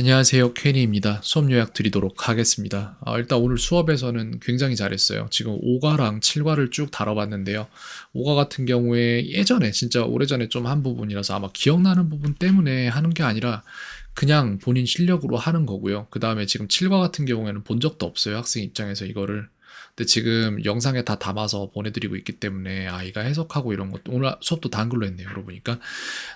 안녕하세요. 케니입니다. 수업 요약 드리도록 하겠습니다. 아, 일단 오늘 수업에서는 굉장히 잘했어요. 지금 5과랑 7과를 쭉 다뤄봤는데요. 5과 같은 경우에 예전에 진짜 오래전에 좀 한 부분이라서 아마 기억나는 부분 때문에 하는 게 아니라 그냥 본인 실력으로 하는 거고요. 그 다음에 지금 7과 같은 경우에는 본 적도 없어요. 학생 입장에서 이거를. 근데 지금 영상에 다 담아서 보내드리고 있기 때문에 아이가 해석하고 이런 것도 오늘 수업도 다 한글로 했네요. 그러보니까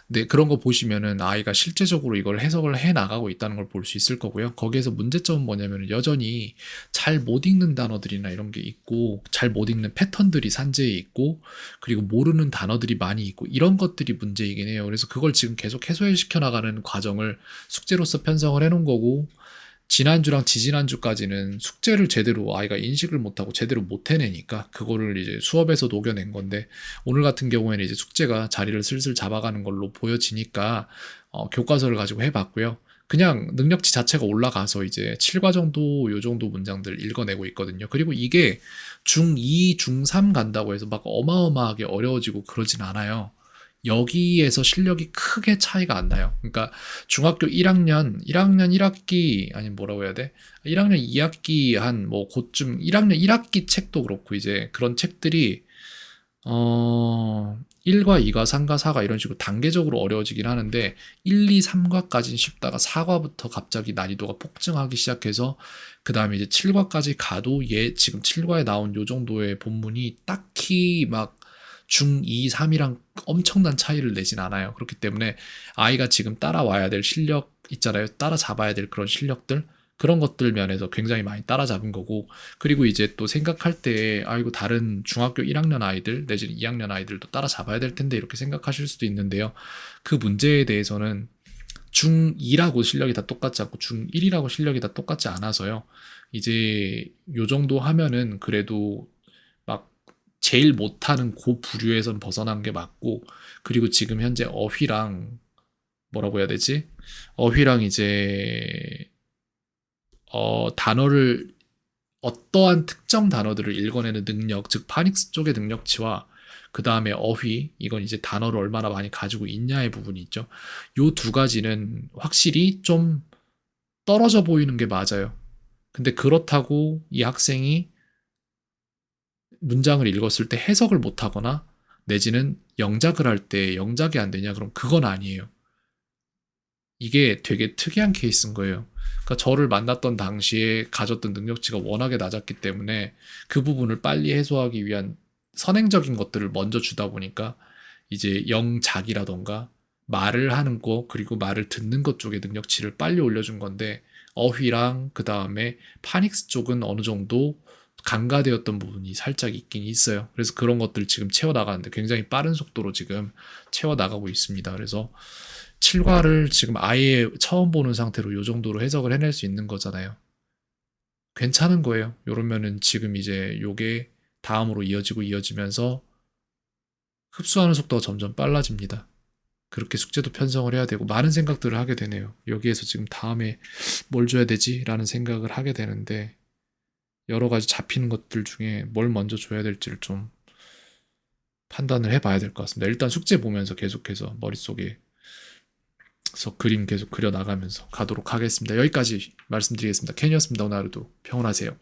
근데 그런 거 보시면은 아이가 실제적으로 이걸 해석을 해 나가고 있다는 걸 볼 수 있을 거고요. 거기에서 문제점은 뭐냐면 여전히 잘 못 읽는 단어들이나 이런 게 있고 잘 못 읽는 패턴들이 산재에 있고 그리고 모르는 단어들이 많이 있고 이런 것들이 문제이긴 해요. 그래서 그걸 지금 계속 해소시켜 나가는 과정을 숙제로서 편성을 해 놓은 거고 지난주랑 지지난주까지는 숙제를 제대로 아이가 인식을 못하고 제대로 못 해내니까 그거를 이제 수업에서 녹여낸 건데 오늘 같은 경우에는 이제 숙제가 자리를 슬슬 잡아가는 걸로 보여지니까 어, 교과서를 가지고 해봤고요. 그냥 능력치 자체가 올라가서 이제 7과 정도 요 정도 문장들 읽어내고 있거든요. 그리고 이게 중2, 중3 간다고 해서 막 어마어마하게 어려워지고 그러진 않아요. 여기에서 실력이 크게 차이가 안 나요. 그러니까 중학교 1학년, 1학년 1학기 아니 뭐라고 해야 돼? 1학년 2학기 한뭐 고쯤 1학년 1학기 책도 그렇고 이제 그런 책들이 어 1과 2과 3과 4과 이런 식으로 단계적으로 어려워지긴 하는데 1, 2, 3과까지는 쉽다가 4과부터 갑자기 난이도가 폭증하기 시작해서 그 다음에 이제 7과까지 가도 얘 지금 7과에 나온 요 정도의 본문이 딱히 막 중2, 3이랑 엄청난 차이를 내진 않아요. 그렇기 때문에 아이가 지금 따라와야 될 실력 있잖아요. 따라잡아야 될 그런 실력들 그런 것들 면에서 굉장히 많이 따라잡은 거고 그리고 이제 또 생각할 때 아이고 다른 중학교 1학년 아이들 내지는 2학년 아이들도 따라잡아야 될 텐데 이렇게 생각하실 수도 있는데요. 그 문제에 대해서는 중2라고 실력이 다 똑같지 않고 중1이라고 실력이 다 똑같지 않아서요. 이제 요 정도 하면은 그래도 제일 못하는 고 부류에선 벗어난 게 맞고 그리고 지금 현재 어휘랑 뭐라고 해야 되지? 어휘랑 이제 어 단어를 어떠한 특정 단어들을 읽어내는 능력, 즉 파닉스 쪽의 능력치와 그 다음에 어휘, 이건 이제 단어를 얼마나 많이 가지고 있냐의 부분이 있죠. 요 두 가지는 확실히 좀 떨어져 보이는 게 맞아요. 근데 그렇다고 이 학생이 문장을 읽었을 때 해석을 못하거나 내지는 영작을 할 때 영작이 안 되냐 그럼 그건 아니에요. 이게 되게 특이한 케이스인 거예요. 그러니까 저를 만났던 당시에 가졌던 능력치가 워낙에 낮았기 때문에 그 부분을 빨리 해소하기 위한 선행적인 것들을 먼저 주다 보니까 이제 영작이라던가 말을 하는 거 그리고 말을 듣는 것 쪽의 능력치를 빨리 올려준 건데 어휘랑 그 다음에 파닉스 쪽은 어느 정도 간과되었던 부분이 살짝 있긴 있어요. 그래서 그런 것들 지금 채워나가는데 굉장히 빠른 속도로 지금 채워나가고 있습니다. 그래서 7과를 지금 아예 처음 보는 상태로 이 정도로 해석을 해낼 수 있는 거잖아요. 괜찮은 거예요. 이러면은 지금 이제 요게 다음으로 이어지고 이어지면서 흡수하는 속도가 점점 빨라집니다. 그렇게 숙제도 편성을 해야 되고 많은 생각들을 하게 되네요. 여기에서 지금 다음에 뭘 줘야 되지? 라는 생각을 하게 되는데 여러 가지 잡히는 것들 중에 뭘 먼저 줘야 될지를 좀 판단을 해봐야 될 것 같습니다. 일단 숙제 보면서 계속해서 머릿속에 서 그림 계속 그려 나가면서 가도록 하겠습니다. 여기까지 말씀드리겠습니다. 캔이었습니다. 오늘 하루도 평온하세요.